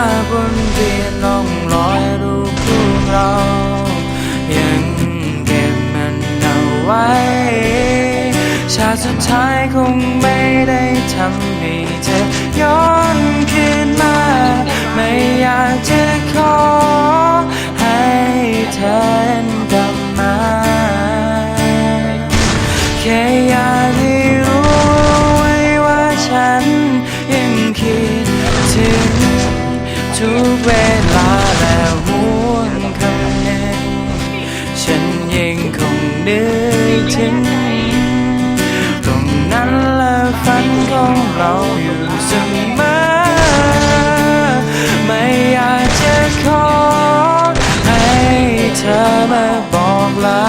าพวนเวียนล่องลอยรูปคู่เรา ยังเก็บมันเอาไว้ ชาติสุดท้ายคงไม่ได้ทำให้เธอย้อนคืนมา ไม่อยากจะขอให้เธอกลับมาแค่อยาก ยังคงนึกถึงตรงนั้นและฝันของเราอยู่เสมอไม่อยากจะขอให้เธอมาบอกลา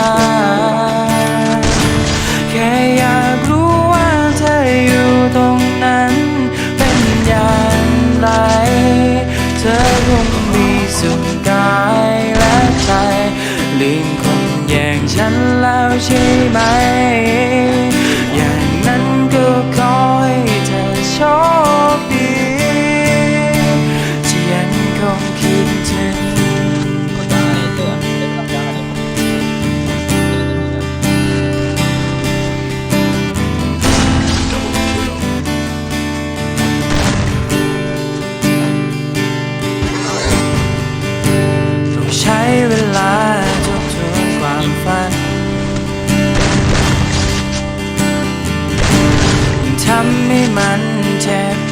แค่อยากรู้ว่าเธออยู่ตรงนั้นเป็นอย่างไร เธอคงมีสุขกายและใจลืมคนอย่าง ฉันแล้วใช่ไหมำให้มันแจ็บ